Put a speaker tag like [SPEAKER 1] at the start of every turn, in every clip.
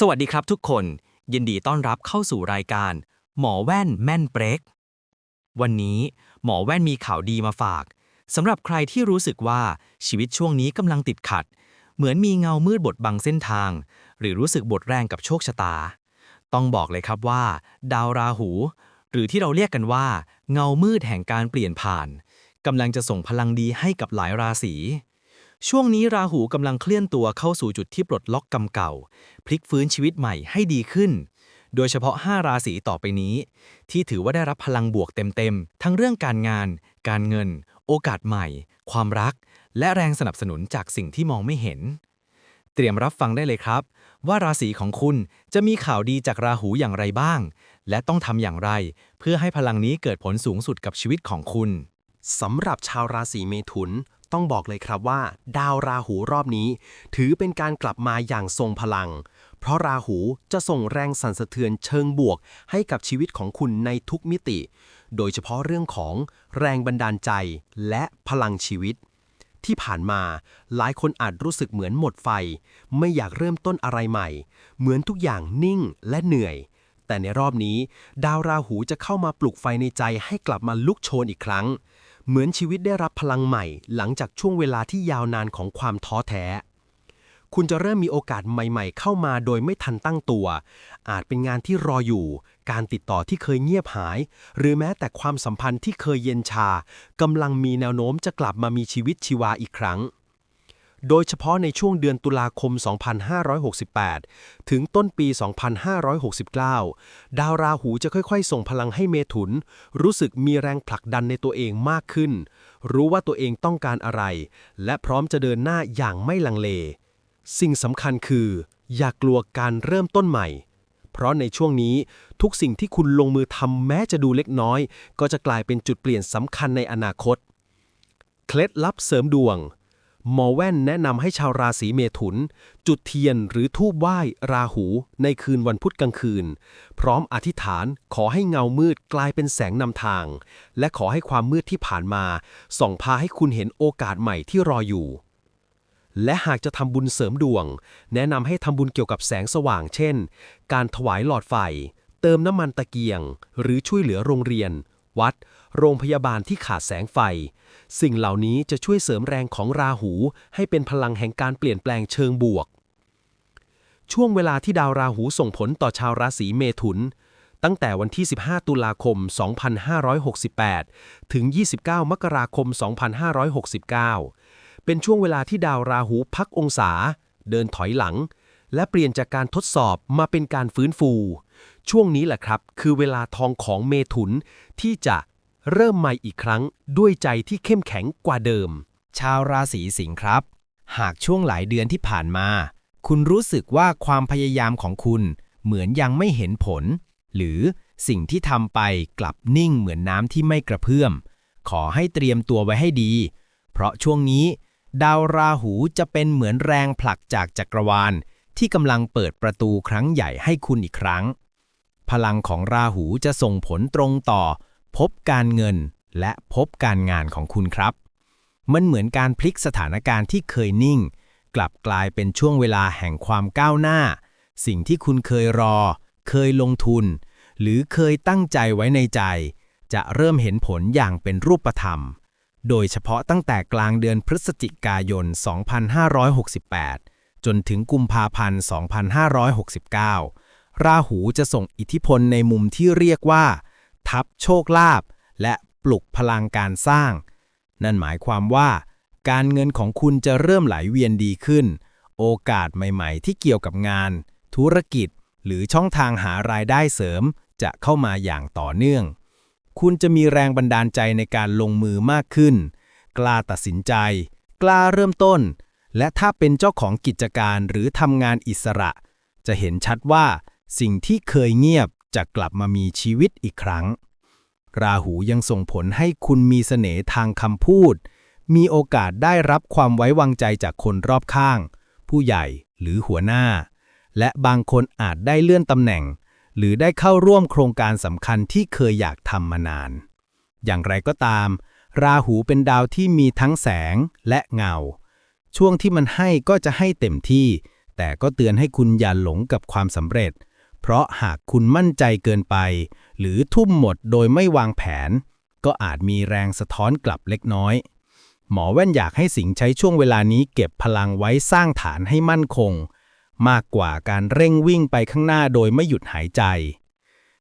[SPEAKER 1] สวัสดีครับทุกคน ยินดีต้อนรับเข้าสู่รายการ หมอแว่นแม่นเบรก วันนี้หมอแว่นมีข่าวดีมาฝากสำหรับใครที่รู้สึกว่าชีวิตช่วงนี้กำลังติดขัด เหมือนมีเงามืดบดบังเส้นทาง หรือรู้สึกบดแรงกับโชคชะตา ต้องบอกเลยครับว่า ดาวราหู หรือที่เราเรียกกันว่า เงามืดแห่งการเปลี่ยนผ่านกำลังจะส่งพลังดีให้กับหลายราศี ช่วงนี้ราหูกำลังเคลื่อนตัวเข้าสู่จุดที่ปลดล็อกกรรมเก่า พลิกฟื้นชีวิตใหม่ให้ดีขึ้น โดยเฉพาะ 5 ราศีต่อไปนี้ ที่ถือว่าได้รับพลังบวกเต็มๆ ทั้งเรื่องการงาน การเงิน โอกาสใหม่ ความรัก และแรงสนับสนุนจากสิ่งที่มองไม่เห็น เตรียมรับฟังได้เลยครับ ว่าราศีของคุณจะมีข่าวดีจากราหูอย่างไรบ้าง และต้องทำอย่างไร เพื่อให้พลังนี้เกิดผลสูงสุดกับชีวิตของคุณ
[SPEAKER 2] สำหรับชาวราศีเมถุน ต้องบอกเลยครับว่า ดาวราหูรอบนี้ ถือเป็นการกลับมาอย่างทรงพลัง เพราะราหูจะส่งแรงสั่นสะเทือนเชิงบวก ให้กับชีวิตของคุณในทุกมิติ โดยเฉพาะเรื่องของแรงบันดาลใจและพลังชีวิต ที่ผ่านมาหลายคนอาจรู้สึกเหมือนหมดไฟ ไม่อยากเริ่มต้นอะไรใหม่ เหมือนทุกอย่างนิ่งและเหนื่อยแต่ในรอบนี้ ดาวราหูจะเข้ามาปลุกไฟในใจให้กลับมาลุกโชนอีกครั้ง เหมือนชีวิตได้รับพลังใหม่ หลังจากช่วงเวลาที่ยาวนานของความท้อแท้ คุณจะเริ่มมีโอกาสใหม่ ๆ เข้ามาโดยไม่ทันตั้งตัว อาจเป็นงานที่รออยู่ การติดต่อที่เคยเงียบหาย หรือแม้แต่ความสัมพันธ์ที่เคยเย็นชากำลังมีแนวโน้มจะกลับมามีชีวิตชีวาอีกครั้ง โดยเฉพาะในช่วงเดือนตุลาคม 2568 ถึงต้นปี 2569 ดาวราหูจะค่อยๆ ส่งพลังให้เมถุน รู้สึกมีแรงผลักดันในตัวเองมากขึ้น รู้ว่าตัวเองต้องการอะไร และพร้อมจะเดินหน้าอย่างไม่ลังเล สิ่งสำคัญคือ อย่ากกลัวการเริ่มต้นใหม่ เพราะในช่วงนี้ทุกสิ่งที่คุณลงมือทำแม้จะดูเล็กน้อย ก็จะกลายเป็นจุดเปลี่ยนสำคัญในอนาคต เคล็ดลับเสริมดวง หมอแว่นแนะนำให้ชาวราศีเมถุน จุดเทียนหรือทูบไหว้ราหูในคืนวันพุธกลางคืน พร้อมอธิษฐานขอให้เงามืดกลายเป็นแสงนำทาง และขอให้ความมืดที่ผ่านมา ส่องพาให้คุณเห็นโอกาสใหม่ที่รออยู่ และหากจะทำบุญเสริมดวง แนะนำให้ทำบุญเกี่ยวกับแสงสว่างเช่น การถวายหลอดไฟ เติมน้ำมันตะเกียง หรือช่วยเหลือโรงเรียน วัด โรงพยาบาลที่ขาดแสงไฟ สิ่งเหล่านี้จะช่วยเสริมแรงของราหู ให้เป็นพลังแห่งการเปลี่ยนแปลงเชิงบวก ช่วงเวลาที่ดาวราหูส่งผลต่อชาวราศีเมถุน ตั้งแต่วันที่ 15 ตุลาคม 2568 ถึง 29 มกราคม 2569 เป็นช่วงเวลาที่ดาวราหูพักองศา เดินถอยหลัง และเปลี่ยนจากการทดสอบมาเป็นการฟื้นฟู ช่วงนี้แหละครับ คือเวลาทองของเมถุนที่จะ เริ่มใหม่อีกครั้งด้วยใจที่เข้มแข็งกว่าเดิม
[SPEAKER 3] ชาวราศีสิงห์ครับ หากช่วงหลายเดือนที่ผ่านมา คุณรู้สึกว่าความพยายามของคุณเหมือนยังไม่เห็นผล หรือสิ่งที่ทำไปกลับนิ่งเหมือนน้ำที่ไม่กระเพื่อม ขอให้เตรียมตัวไว้ให้ดี เพราะช่วงนี้ ดาวราหูจะเป็นเหมือนแรงผลักจากจักรวาล ที่กำลังเปิดประตูครั้งใหญ่ให้คุณอีกครั้ง พลังของราหูจะส่งผลตรงต่อ พบการเงินและพบการงานของคุณครับ มันเหมือนการพลิกสถานการณ์ที่เคยนิ่ง กลับกลายเป็นช่วงเวลาแห่งความก้าวหน้า สิ่งที่คุณเคยรอ เคยลงทุน หรือเคยตั้งใจไว้ในใจ จะเริ่มเห็นผลอย่างเป็นรูปธรรม โดยเฉพาะตั้งแต่กลางเดือนพฤศจิกายน 2568 จนถึงกุมภาพันธ์ 2569 ราหูจะส่งอิทธิพลในมุมที่เรียกว่า ทับโชคลาภและปลุกพลังการสร้าง นั่นหมายความว่า การเงินของคุณจะเริ่มไหลเวียนดีขึ้น โอกาสใหม่ๆ ที่เกี่ยวกับงาน ธุรกิจ หรือช่องทางหารายได้เสริม จะเข้ามาอย่างต่อเนื่อง คุณจะมีแรงบันดาลใจในการลงมือมากขึ้น กล้าตัดสินใจ กล้าเริ่มต้น และถ้าเป็นเจ้าของกิจการหรือทำงานอิสระ จะเห็นชัดว่า สิ่งที่เคยเงียบจะกลับมามีชีวิตอีกครั้ง ราหูยังส่งผลให้คุณมีเสน่ห์ทางคำพูด มีโอกาสได้รับความไว้วางใจจากคนรอบข้าง ผู้ใหญ่หรือหัวหน้า และบางคนอาจได้เลื่อนตำแหน่ง หรือได้เข้าร่วมโครงการสำคัญที่เคยอยากทำมานาน อย่างไรก็ตาม ราหูเป็นดาวที่มีทั้งแสงและเงา ช่วงที่มันให้ก็จะให้เต็มที่
[SPEAKER 4] แต่ก็เตือนให้คุณอย่าหลงกับความสำเร็จ เพราะหากคุณมั่นใจเกินไป หรือทุ่มหมดโดยไม่วางแผน ก็อาจมีแรงสะท้อนกลับเล็กน้อย หมอแว่นอยากให้สิงใช้ช่วงเวลานี้เก็บพลังไว้สร้างฐานให้มั่นคง มากกว่าการเร่งวิ่งไปข้างหน้าโดยไม่หยุดหายใจ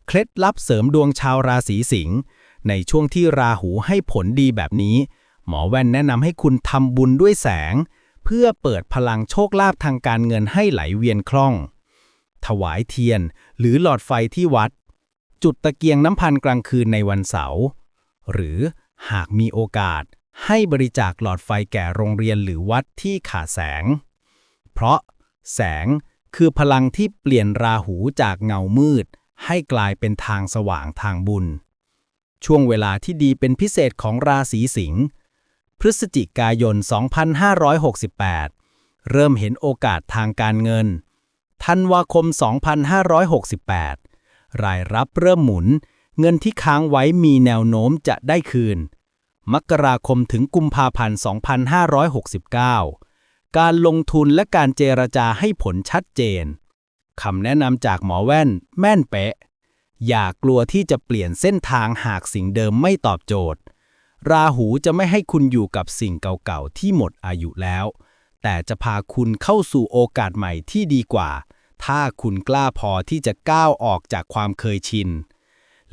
[SPEAKER 4] เคล็ดลับเสริมดวงชาวราศีสิงห์ในช่วงที่ราหูให้ผลดีแบบนี้ หมอแว่นแนะนำให้คุณทำบุญด้วยแสง เพื่อเปิดพลังโชคลาภทางการเงินให้ไหลเวียนคล่อง ถวายเทียน หรือหลอดไฟที่วัด จุดตะเกียงน้ำพันกลางคืนในวันเสาร์หรือหากมีโอกาสให้บริจาคหลอดไฟแก่โรงเรียนหรือวัดที่ขาดแสง เพราะแสงคือพลังที่เปลี่ยนราหูจากเงามืด ให้กลายเป็นทางสว่างทางบุญ ช่วงเวลาที่ดีเป็นพิเศษของราศีสิงห์พฤศจิกายน 2568 เริ่มเห็นโอกาสทางการเงิน ธันวาคม 2568 รายรับเริ่มหมุน เงินที่ค้างไว้มีแนวโน้มจะได้คืน มกราคมถึงกุมภาพันธ์ 2569 การลงทุนและการเจรจาให้ผลชัดเจน คำแนะนำจากหมอแว่น แม่นเป๊ะ อย่ากลัวที่จะเปลี่ยนเส้นทางหากสิ่งเดิมไม่ตอบโจทย์ ราหูจะไม่ให้คุณอยู่กับสิ่งเก่าๆที่หมดอายุแล้ว แต่จะพาคุณเข้าสู่โอกาสใหม่ที่ดีกว่า ถ้าคุณกล้าพอที่จะก้าวออกจากความเคยชิน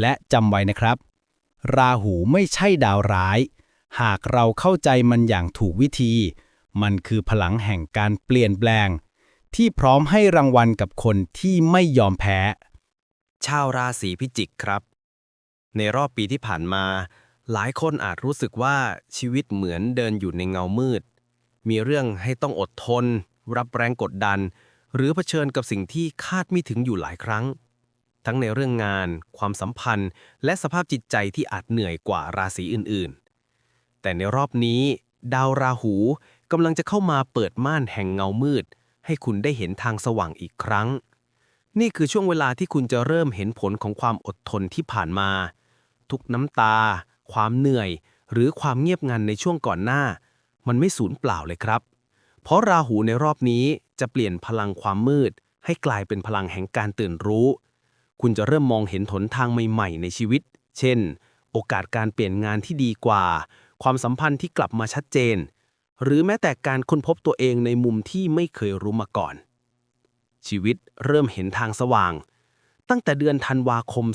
[SPEAKER 4] และจำไว้นะครับ ราหูไม่ใช่ดาวร้าย หากเราเข้าใจมันอย่างถูกวิธี มันคือพลังแห่งการเปลี่ยนแปลง ที่พร้อมให้รางวัลกับคนที่ไม่ยอมแพ้
[SPEAKER 3] ชาวราศีพิจิกครับ ในรอบปีที่ผ่านมา หลายคนอาจรู้สึกว่าชีวิตเหมือนเดินอยู่ในเงามืด มีเรื่องให้ต้องอดทน รับแรงกดดัน หรือเผชิญกับสิ่งที่คาดไม่ถึงอยู่หลายครั้ง ทั้งในเรื่องงาน ความสัมพันธ์ และสภาพจิตใจที่อาจเหนื่อยกว่าราศีอื่นๆ แต่ในรอบนี้ ดาวราหูกำลังจะเข้ามาเปิดม่านแห่งเงามืด ให้คุณได้เห็นทางสว่างอีกครั้ง นี่คือช่วงเวลาที่คุณจะเริ่มเห็นผลของความอดทนที่ผ่านมา ทุกน้ำตา ความเหนื่อย หรือความเงียบงันในช่วงก่อนหน้า มันไม่สูญเปล่าเลยครับ เพราะราหูในรอบนี้จะเปลี่ยนพลังความมืด ให้กลายเป็นพลังแห่งการตื่นรู้ คุณจะเริ่มมองเห็นหนทางใหม่ ๆ ในชีวิต เช่น โอกาสการเปลี่ยนงานที่ดีกว่า ความสัมพันธ์ที่กลับมาชัดเจน หรือแม้แต่การค้นพบตัวเองในมุมที่ไม่เคยรู้มาก่อน ชีวิตเริ่มเห็นทางสว่าง ตั้งแต่เดือนธันวาคม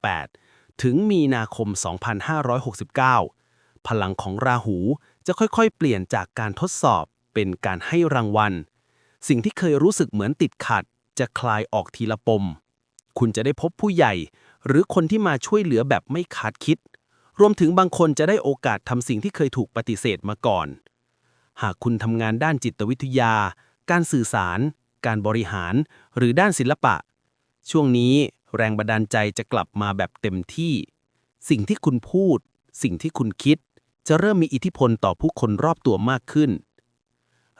[SPEAKER 3] 2568 ถึงมีนาคม 2569 พลังของราหู จะค่อยๆ เปลี่ยนจากการทดสอบเป็นการให้รางวัล สิ่งที่เคยรู้สึกเหมือนติดขัด จะคลายออกทีละปม คุณจะได้พบผู้ใหญ่ หรือคนที่มาช่วยเหลือแบบไม่คาดคิด รวมถึงบางคนจะได้โอกาสทำสิ่งที่เคยถูกปฏิเสธมาก่อน หากคุณทำงานด้านจิตวิทยา การสื่อสาร การบริหาร หรือด้านศิลปะ ช่วงนี้แรงบันดาลใจจะกลับมาแบบเต็มที่ สิ่งที่คุณพูด สิ่งที่คุณคิด จะเริ่มมีอิทธิพลต่อผู้คนรอบตัวมากขึ้น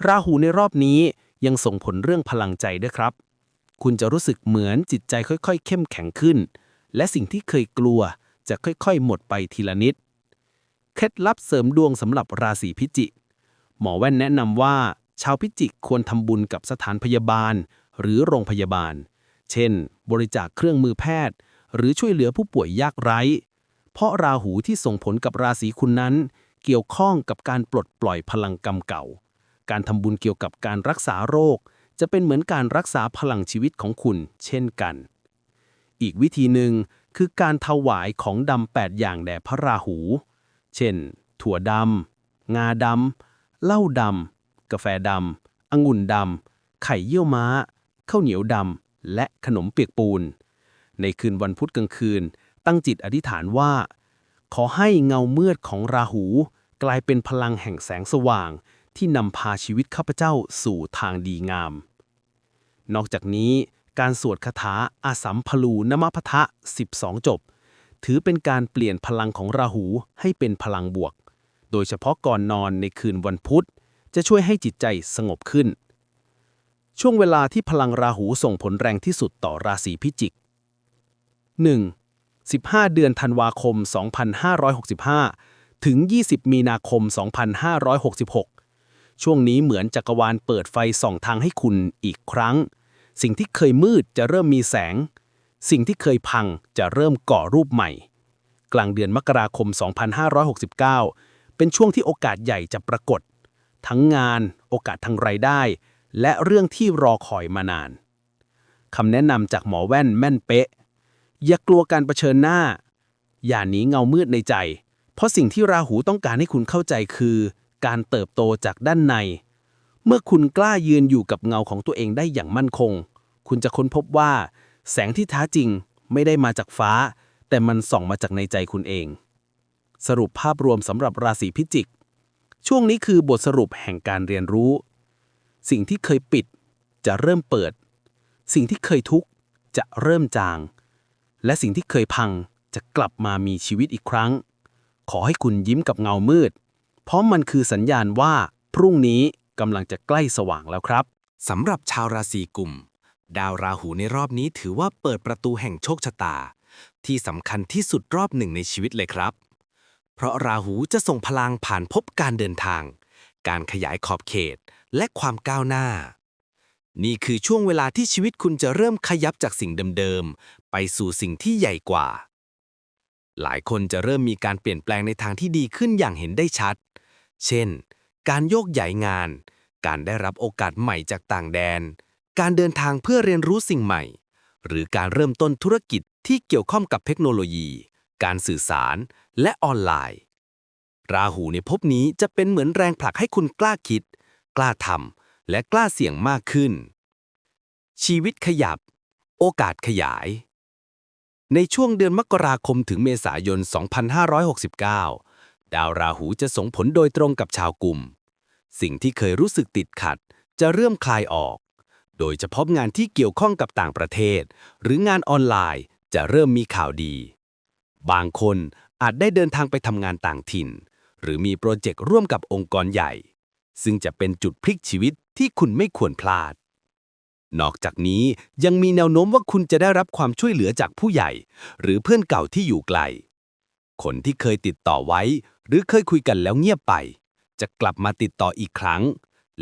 [SPEAKER 3] ราหูในรอบนี้ยังส่งผลเรื่องพลังใจด้วยครับ คุณจะรู้สึกเหมือนจิตใจค่อยๆ เข้มแข็งขึ้น และสิ่งที่เคยกลัวจะค่อยๆ หมดไปทีละนิด เคล็ดลับเสริมดวงสำหรับราศีพิจิกหมอแว่นแนะนำว่า ชาวพิจิกควรทำบุญกับสถานพยาบาล หรือโรงพยาบาล เช่น บริจาคเครื่องมือแพทย์ หรือช่วยเหลือผู้ป่วยยากไร้ เพราะราหูที่ส่งผลกับราศีคุณนั้น เกี่ยวข้องกับการปลดปล่อยพลังกรรมเก่า การทำบุญเกี่ยวกับการรักษาโรค จะเป็นเหมือนการรักษาพลังชีวิตของคุณ เช่นกัน อีกวิธีหนึ่งคือการถวายของดำแปดอย่างแด่พระราหู เช่น ถั่วดำงาดำเหล้าดำกาแฟดำองุ่นดำไข่เยี่ยวม้าข้าวเหนียวดำและขนมเปียกปูน ในคืนวันพุธกลางคืน ตั้งจิตอธิษฐานว่า ขอให้เงาเมือดของราหู กลายเป็นพลังแห่งแสงสว่าง ที่นำพาชีวิตข้าพเจ้าสู่ทางดีงาม นอกจากนี้การสวดคาถาอาสัมพลูนมพทะ 12 จบ ถือเป็นการเปลี่ยนพลังของราหูให้เป็นพลังบวก โดยเฉพาะก่อนนอนในคืนวันพุธ จะช่วยให้จิตใจสงบขึ้น ช่วงเวลาที่พลังราหูส่งผลแรงที่สุดต่อราศีพิจิก 1. 15 เดือนธันวาคม 2565 ถึง 20 มีนาคม 2566
[SPEAKER 5] ช่วงนี้เหมือนจักรวาลเปิดไฟส่องทางให้คุณอีกครั้ง สิ่งที่เคยมืดจะเริ่มมีแสง สิ่งที่เคยพังจะเริ่มก่อรูปใหม่ กลางเดือนมกราคม 2569 เป็นช่วงที่โอกาสใหญ่จะปรากฏ ทั้งงาน โอกาสทางรายได้ และเรื่องที่รอคอยมานานคำแนะนำจากหมอแว่นแม่นเป๊ะ อย่ากลัวการรเผชิญหน้า อย่าหนีเงามืดในใจ เพราะสิ่งที่ราหูต้องการให้คุณเข้าใจคือ การเติบโตจากด้านใน เมื่อคุณกล้ายืนอยู่กับเงาของตัวเองได้อย่างมั่นคง คุณจะค้นพบว่า แสงที่แท้จริงไม่ได้มาจากฟ้า แต่มันส่องมาจากในใจคุณเอง สรุปภาพรวมสำหรับราศีพิจิก ช่วงนี้คือบทสรุปแห่งการเรียนรู้ สิ่งที่เคยปิดจะเริ่มเปิด สิ่งที่เคยทุกข์จะเริ่มจาง และสิ่งที่เคยพังจะกลับมามีชีวิตอีกครั้ง ขอให้คุณยิ้มกับเงามืด เพราะมันคือสัญญาณว่า พรุ่งนี้กำลังจะใกล้สว่างแล้วครับ
[SPEAKER 3] สำหรับชาวราศีกุม ดาวราหูในรอบนี้ถือว่าเปิดประตูแห่งโชคชะตา ที่สำคัญที่สุดรอบหนึ่งในชีวิตเลยครับ เพราะราหูจะส่งพลังผ่านพบการเดินทาง การขยายขอบเขตและความก้าวหน้า นี่คือช่วงเวลาที่ชีวิตคุณจะเริ่มขยับจากสิ่งเดิมๆ ไปสู่สิ่งที่ใหญ่กว่า หลายคนจะเริ่มมีการเปลี่ยนแปลงในทางที่ดีขึ้นอย่างเห็นได้ชัด เช่น การโยกย้ายงาน การได้รับโอกาสใหม่จากต่างแดน การเดินทางเพื่อเรียนรู้สิ่งใหม่ หรือการเริ่มต้นธุรกิจที่เกี่ยวข้องกับเทคโนโลยี การสื่อสาร และออนไลน์ ราหูในภพนี้จะเป็นเหมือนแรงผลักให้คุณกล้าคิด กล้าทำ และกล้าเสี่ยงมากขึ้น ชีวิตขยับ โอกาสขยาย ในช่วงเดือนมกราคมถึงเมษายน 2569 ดาวราหูจะส่งผลโดยตรงกับชาวกลุ่ม สิ่งที่เคยรู้สึกติดขัด จะเริ่มคลายออก โดยเฉพาะงานที่เกี่ยวข้องกับต่างประเทศ หรืองานออนไลน์จะเริ่มมีข่าวดี บางคนอาจได้เดินทางไปทำงานต่างถิ่น หรือมีโปรเจกต์ร่วมกับองค์กรใหญ่ ซึ่งจะเป็นจุดพลิกชีวิต ที่คุณไม่ควรพลาด นอกจากนี้ยังมีแนวโน้มว่าคุณจะได้รับความช่วยเหลือจากผู้ใหญ่ หรือเพื่อนเก่าที่อยู่ไกล คนที่เคยติดต่อไว้ หรือเคยคุยกันแล้วเงียบไป จะกลับมาติดต่ออีกครั้ง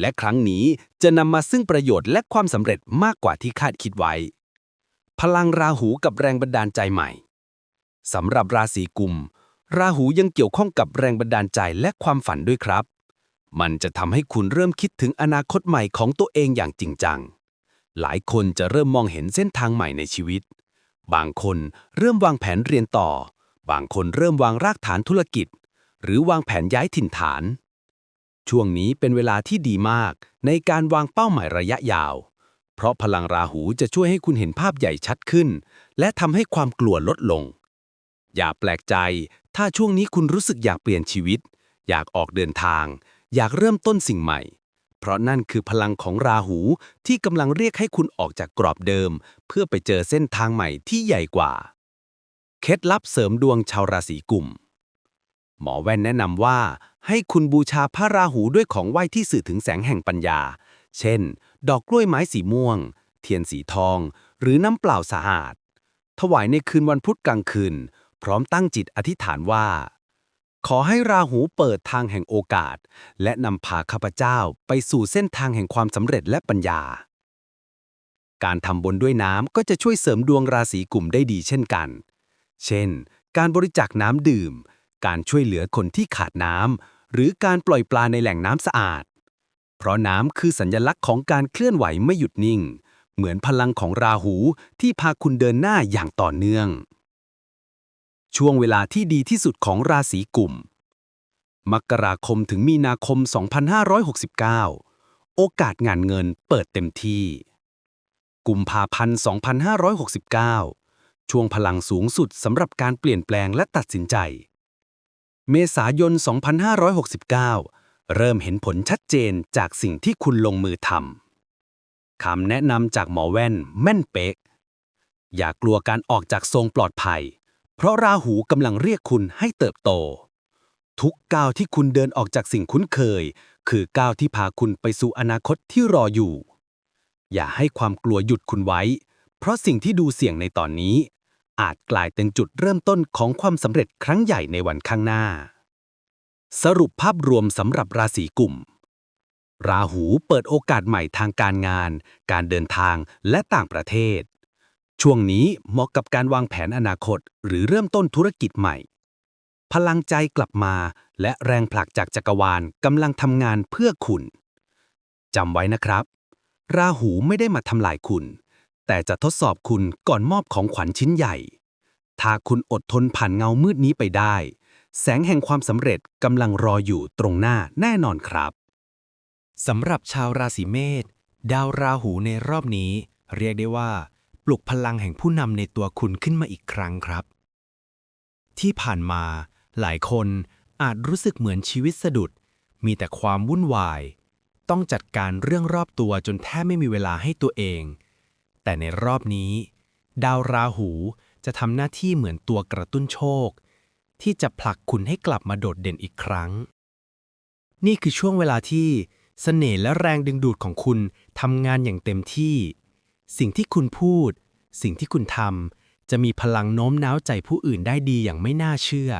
[SPEAKER 3] และครั้งนี้จะนำมาซึ่งประโยชน์และความสำเร็จมากกว่าที่คาดคิดไว้ พลังราหูกับแรงบันดาลใจใหม่สำหรับราศีกุม ราหูยังเกี่ยวข้องกับแรงบันดาลใจและความฝันด้วยครับ มันจะทำให้คุณเริ่มคิดถึงอนาคตใหม่ของตัวเองอย่างจริงจัง หลายคนจะเริ่มมองเห็นเส้นทางใหม่ในชีวิต บางคนเริ่มวางแผนเรียนต่อ บางคนเริ่มวางรากฐานธุรกิจ หรือวางแผนย้ายถิ่นฐาน ช่วงนี้เป็นเวลาที่ดีมากในการวางเป้าหมายระยะยาว เพราะพลังราหูจะช่วยให้คุณเห็นภาพใหญ่ชัดขึ้น และทำให้ความกลัวลดลง อย่าแปลกใจ ถ้าช่วงนี้คุณรู้สึกอยากเปลี่ยนชีวิต อยากออกเดินทาง อยากเริ่มต้นสิ่งใหม่ เพราะนั่นคือพลังของราหูที่กำลังเรียกให้คุณออกจากกรอบเดิม เพื่อไปเจอเส้นทางใหม่ที่ใหญ่กว่า เคล็ดลับเสริมดวงชาวราศีกุม หมอแว่นแนะนำว่า ให้คุณบูชาพระราหูด้วยของไหว้ที่สื่อถึงแสงแห่งปัญญา เช่น ดอกกล้วยไม้สีม่วง เทียนสีทอง หรือน้ำเปล่าสะอาด ถวายในคืนวันพุธกลางคืน พร้อมตั้งจิตอธิษฐานว่า ขอให้ราหูเปิดทางแห่งโอกาส และนำพาข้าพเจ้าไปสู่เส้นทางแห่งความสำเร็จและปัญญา การทำบุญด้วยน้ำก็จะช่วยเสริมดวงราศีกุมได้ดีเช่นกัน เช่น การบริจาคน้ำดื่ม การช่วยเหลือคนที่ขาดน้ำ หรือการปล่อยปลาในแหล่งน้ำสะอาด เพราะน้ำคือสัญลักษณ์ของการเคลื่อนไหวไม่หยุดนิ่ง เหมือนพลังของราหูที่พาคุณเดินหน้าอย่างต่อเนื่อง ช่วงเวลาที่ดีที่สุดของราศีกุม มกราคมถึงมีนาคม 2569 โอกาสงานเงินเปิดเต็มที่ กุมภาพันธ์ 2569 ช่วงพลังสูงสุดสำหรับการเปลี่ยนแปลงและตัดสินใจ เมษายน 2569 เริ่มเห็นผลชัดเจนจากสิ่งที่คุณลงมือทำคำแนะนำจากหมอแว่นแม่นเป๊ะ อย่ากลัวการออกจากทรงปลอดภัย เพราะราหูกำลังเรียกคุณให้เติบโต ทุกก้าวที่คุณเดินออกจากสิ่งคุ้นเคย คือก้าวที่พาคุณไปสู่อนาคตที่รออยู่ อย่าให้ความกลัวหยุดคุณไว้ เพราะสิ่งที่ดูเสี่ยงในตอนนี้ อาจกลายเป็นจุดเริ่มต้นของความสำเร็จครั้งใหญ่ในวันข้างหน้า สรุปภาพรวมสำหรับราศีกุม
[SPEAKER 6] ราหูเปิดโอกาสใหม่ทางการงาน การเดินทางและต่างประเทศ ช่วงนี้เหมาะกับการวางแผนอนาคต หรือเริ่มต้นธุรกิจใหม่ พลังใจกลับมา และแรงผลักจากจักรวาลกำลังทำงานเพื่อคุณจำไว้นะครับ ราหูไม่ได้มาทำลายคุณ แต่จะทดสอบคุณก่อนมอบของขวัญชิ้นใหญ่ ถ้าคุณอดทนผ่านเงามืดนี้ไปได้ แสงแห่งความสำเร็จกำลังรออยู่ตรงหน้าแน่นอนครับ
[SPEAKER 3] สำหรับชาวราศีเมษดาวราหูในรอบนี้ เรียกได้ว่า ปลุกพลังแห่งผู้นำในตัวคุณขึ้นมาอีกครั้งครับ ที่ผ่านมา หลายคนอาจรู้สึกเหมือนชีวิตสะดุด มีแต่ความวุ่นวาย ต้องจัดการเรื่องรอบตัวจนแทบไม่มีเวลาให้ตัวเอง แต่ในรอบนี้ ดาวราหูจะทำหน้าที่เหมือนตัวกระตุ้นโชค ที่จะผลักคุณให้กลับมาโดดเด่นอีกครั้ง นี่คือช่วงเวลาที่เสน่ห์และแรงดึงดูดของคุณทำงานอย่างเต็มที่ สิ่งที่คุณพูด สิ่งที่คุณทำจะมีพลังโน้มน้าวใจผู้อื่นได้ดีอย่างไม่น่าเชื่อ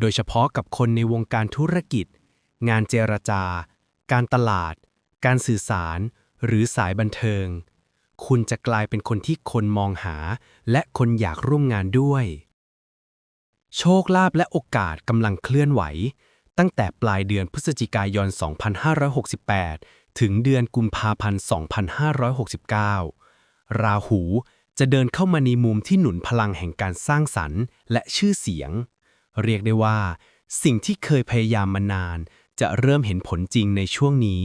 [SPEAKER 3] โดยเฉพาะกับคนในวงการธุรกิจ งานเจรจา การตลาด การสื่อสาร หรือสายบันเทิง คุณจะกลายเป็นคนที่คนมองหา และคนอยากร่วมงานด้วย โชคลาภและโอกาสกำลังเคลื่อนไหว ตั้งแต่ปลายเดือนพฤศจิกายน 2568 ถึงเดือนกุมภาพันธ์ 2569 ราหู จะเดินเข้ามาในมุมที่หนุนพลังแห่งการสร้างสรรค์ และชื่อเสียง เรียกได้ว่า สิ่งที่เคยพยายามมานาน จะเริ่มเห็นผลจริงในช่วงนี้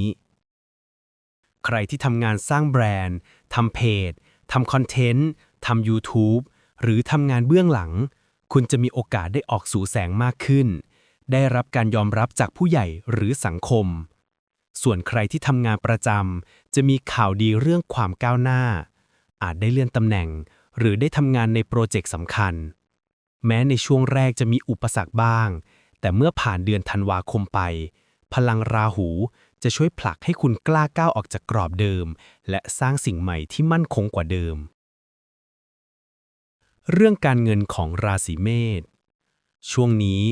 [SPEAKER 3] ใครที่ทำงานสร้างแบรนด์ทำเพจทำคอนเทนต์ทำ YouTube หรือทำงานเบื้องหลัง คุณจะมีโอกาสได้ออกสู่แสงมากขึ้น ได้รับการยอมรับจากผู้ใหญ่หรือสังคม ส่วนใครที่ทำงานประจำจะมีข่าวดีเรื่องความก้าวหน้า อาจได้เลื่อนตำแหน่ง หรือได้ทำงานในโปรเจกต์สำคัญ แม้ในช่วงแรกจะมีอุปสรรคบ้าง แต่เมื่อผ่านเดือนธันวาคมไป พลังราหูจะช่วยผลักให้คุณกล้าก้าวออกจากกรอบเดิม และสร้างสิ่งใหม่ที่มั่นคงกว่าเดิม เรื่องการเงินของราศีเมษช่วงนี้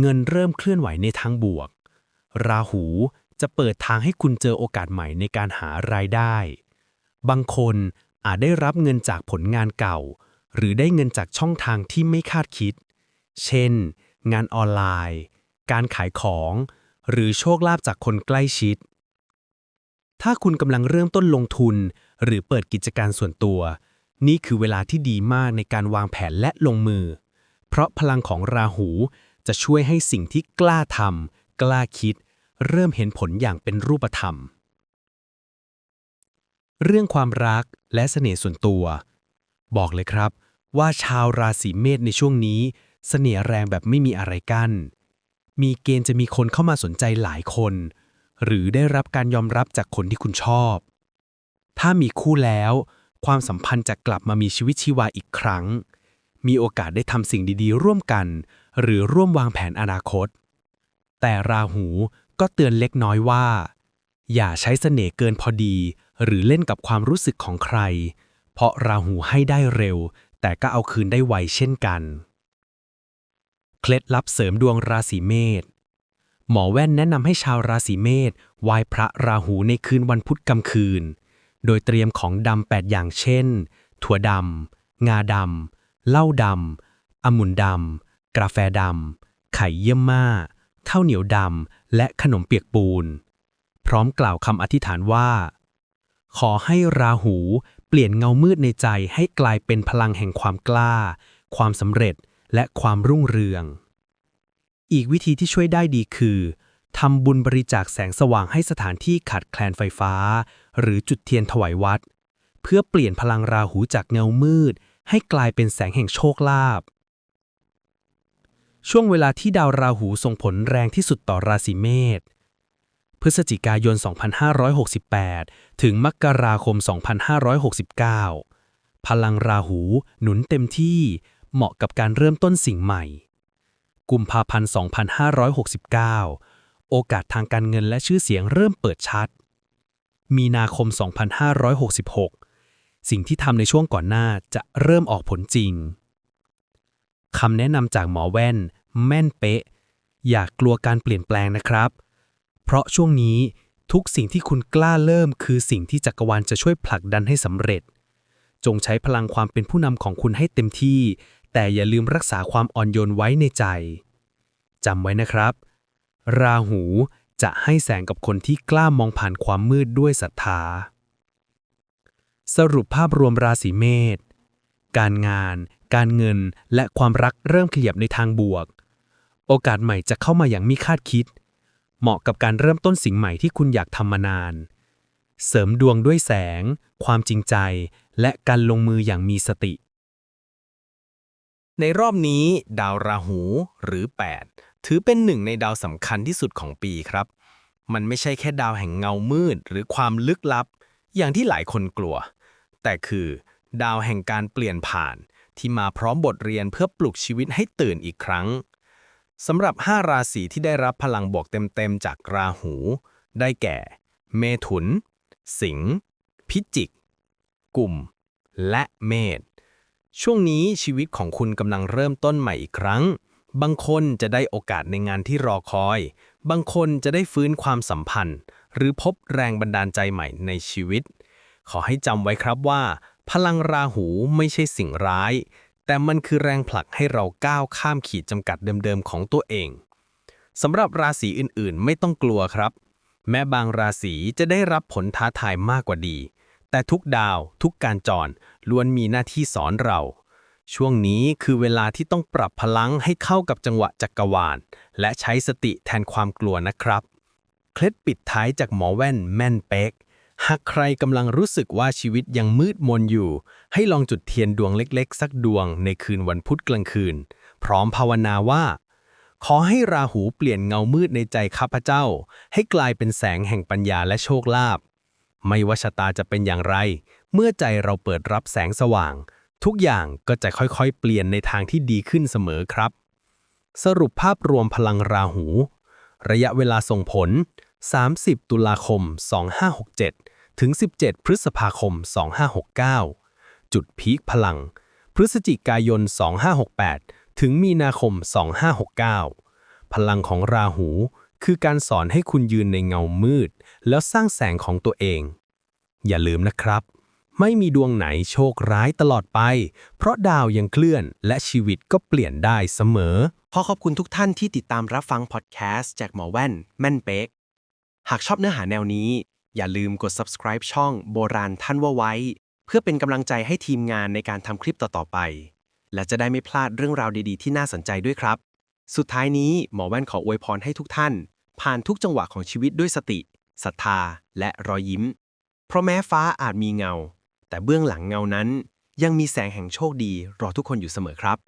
[SPEAKER 3] เงินเริ่มเคลื่อนไหวในทางบวก ราหูจะเปิดทางให้คุณเจอโอกาสใหม่ในการหารายได้ บางคน อาจได้รับเงินจากผลงานเก่า หรือได้เงินจากช่องทางที่ไม่คาดคิด เช่น งานออนไลน์ การขายของ หรือโชคลาภจากคนใกล้ชิด ถ้าคุณกำลังเริ่มต้นลงทุน หรือเปิดกิจการส่วนตัว นี่คือเวลาที่ดีมากในการวางแผนและลงมือ เพราะพลังของราหูจะช่วยให้สิ่งที่กล้าทำกล้าคิด เริ่มเห็นผลอย่างเป็นรูปธรรม เรื่องความรักและเสน่ห์ส่วนตัว บอกเลยครับ ว่าชาวราศีเมษในช่วงนี้ เสน่ห์แรงแบบไม่มีอะไรกั้น มีเกณฑ์จะมีคนเข้ามาสนใจหลายคน หรือได้รับการยอมรับจากคนที่คุณชอบ ถ้ามีคู่แล้ว ความสัมพันธ์จะกลับมามีชีวิตชีวาอีกครั้ง มีโอกาสได้ทำสิ่งดีๆ ร่วมกัน หรือร่วมวางแผนอนาคต แต่ราหูก็เตือนเล็กน้อยว่า อย่าใช้เสน่ห์เกินพอดี หรือเล่นกับความรู้สึกของใคร เพราะราหูให้ได้เร็ว แต่ก็เอาคืนได้ไวเช่นกัน เคล็ดลับเสริมดวงราศีเมษหมอแว่นแนะนำให้ชาวราศีเมษไหว้พระราหูในคืนวันพุธกลางคืน โดยเตรียมของดำแปดอย่างเช่น ถั่วดำ งาดำ เหล้าดำองุ่นดำ กาแฟดำ ไข่เยี่ยมม่า ข้าวเหนียวดำ และขนมเปียกปูน พร้อมกล่าวคำอธิษฐานว่า ขอให้ราหู เปลี่ยนเงามืดในใจให้กลายเป็นพลังแห่งความกล้า ความสำเร็จและความรุ่งเรือง อีกวิธีที่ช่วยได้ดีคือทำบุญบริจาคแสงสว่างให้สถานที่ขาดแคลนไฟฟ้า หรือจุดเทียนถวายวัด เพื่อเปลี่ยนพลังราหูจากเงามืด ให้กลายเป็นแสงแห่งโชคลาภช่วงเวลาที่ดาวราหูส่งผลแรงที่สุดต่อราศีเมษ พฤศจิกายน 2568 ถึงมกราคม 2569 พลังราหูหนุนเต็มที่เหมาะกับการเริ่มต้นสิ่งใหม่ กุมภาพันธ์ 2569 โอกาสทางการเงินและชื่อเสียงเริ่มเปิดชัด มีนาคม 2566 สิ่งที่ทำในช่วงก่อนหน้าจะเริ่มออกผลจริงคำแนะนำจากหมอแว่น แม่นเป๊ะ อย่ากกลัวการเปลี่ยนแปลงนะครับ เพราะช่วงนี้
[SPEAKER 7] ทุกสิ่งที่คุณกล้าเริ่มคือสิ่งที่จักรวาลจะช่วยผลักดันให้สำเร็จ จงใช้พลังความเป็นผู้นำของคุณให้เต็มที่ แต่อย่าลืมรักษาความอ่อนโยนไว้ในใจจำไว้นะครับ ราหูจะให้แสงกับคนที่กล้ามองผ่านความมืดด้วยศรัทธา สรุปภาพรวมราศีเมษ การงาน การเงิน และความรักเริ่มขยับในทางบวก โอกาสใหม่จะเข้ามาอย่างมิคาดคิด เหมาะกับการเริ่มต้นสิ่งใหม่ที่คุณอยากทำมานาน เสริมดวงด้วยแสง ความจริงใจ และการลงมืออย่างมีสติ
[SPEAKER 3] ในรอบนี้ ดาวราหูหรือ 8 ถือเป็นหนึ่งในดาวสำคัญที่สุดของปีครับ มันไม่ใช่แค่ดาวแห่งเงามืด หรือความลึกลับ อย่างที่หลายคนกลัว แต่คือ ดาวแห่งการเปลี่ยนผ่านที่มาพร้อมบทเรียนเพื่อปลุกชีวิตให้ตื่นอีกครั้ง สำหรับ 5 ราศีที่ได้รับพลังบวกเต็มๆ จากราหู ได้แก่ เมถุน สิงห์ พิจิก กลุ่ม และเมษ ช่วงนี้ชีวิตของคุณกำลังเริ่มต้นใหม่อีกครั้ง บางคนจะได้โอกาสในงานที่รอคอย บางคนจะได้ฟื้นความสัมพันธ์ หรือพบแรงบันดาลใจใหม่ในชีวิต ขอให้จำไว้ครับว่า พลังราหูไม่ใช่สิ่งร้าย แต่มันคือแรงผลักให้เราก้าวข้ามขีดจำกัดเดิมๆของตัวเองสำหรับราศีอื่นๆ ไม่ต้องกลัวครับ แม้บางราศีจะได้รับผลท้าทายมากกว่าดี แต่ทุกดาวทุกการจรล้วนมีหน้าที่สอนเรา ช่วงนี้คือเวลาที่ต้องปรับพลังให้เข้ากับจังหวะจักรวาล และใช้สติแทนความกลัวนะครับ เคล็ดปิดท้ายจากหมอแว่นแม่นเป๊ก หากใครกำลังรู้สึกว่าชีวิตยังมืดมนอยู่ ให้ลองจุดเทียนดวงเล็กๆ สักดวงในคืนวันพุธกลางคืน พร้อมภาวนาว่า ขอให้ราหูเปลี่ยนเงามืดในใจข้าพเจ้า ให้กลายเป็นแสงแห่งปัญญาและโชคลาภไม่ว่าชะตาจะเป็นอย่างไร เมื่อใจเราเปิดรับแสงสว่าง ทุกอย่างก็จะค่อยๆ เปลี่ยนในทางที่ดีขึ้นเสมอครับ สรุปภาพรวมพลังราหู ระยะเวลาส่งผล 30 ตุลาคม 2567 ถึง 17 พฤษภาคม 2569 จุดพีคพลัง พฤศจิกายน 2568 ถึงมีนาคม 2569 พลังของราหูคือการสอนให้คุณยืนในเงามืด แล้วสร้างแสงของตัวเอง อย่าลืมนะครับ ไม่มีดวงไหนโชคร้ายตลอดไป เพราะดาวยังเคลื่อนและชีวิตก็เปลี่ยนได้เสมอ
[SPEAKER 2] ขอขอบคุณทุกท่านที่ติดตามรับฟังพอดแคสต์จากหมอแว่น แม่นเป๊ก หากชอบเนื้อหาแนวนี้ อย่าลืมกด subscribe ช่องโบราณท่านว่าไว้ เพื่อเป็นกำลังใจให้ทีมงานในการทำคลิปต่อ ๆ ไป และจะได้ไม่พลาดเรื่องราวดีๆ ที่น่าสนใจด้วยครับ สุดท้ายนี้หมอแว่นขออวยพรให้ทุกท่าน ผ่านทุกจังหวะของชีวิตด้วยสติศรัทธา และรอยยิ้ม เพราะแม้ฟ้าอาจมีเงา แต่เบื้องหลังเงานั้น ยังมีแสงแห่งโชคดีรอทุกคนอยู่เสมอครับ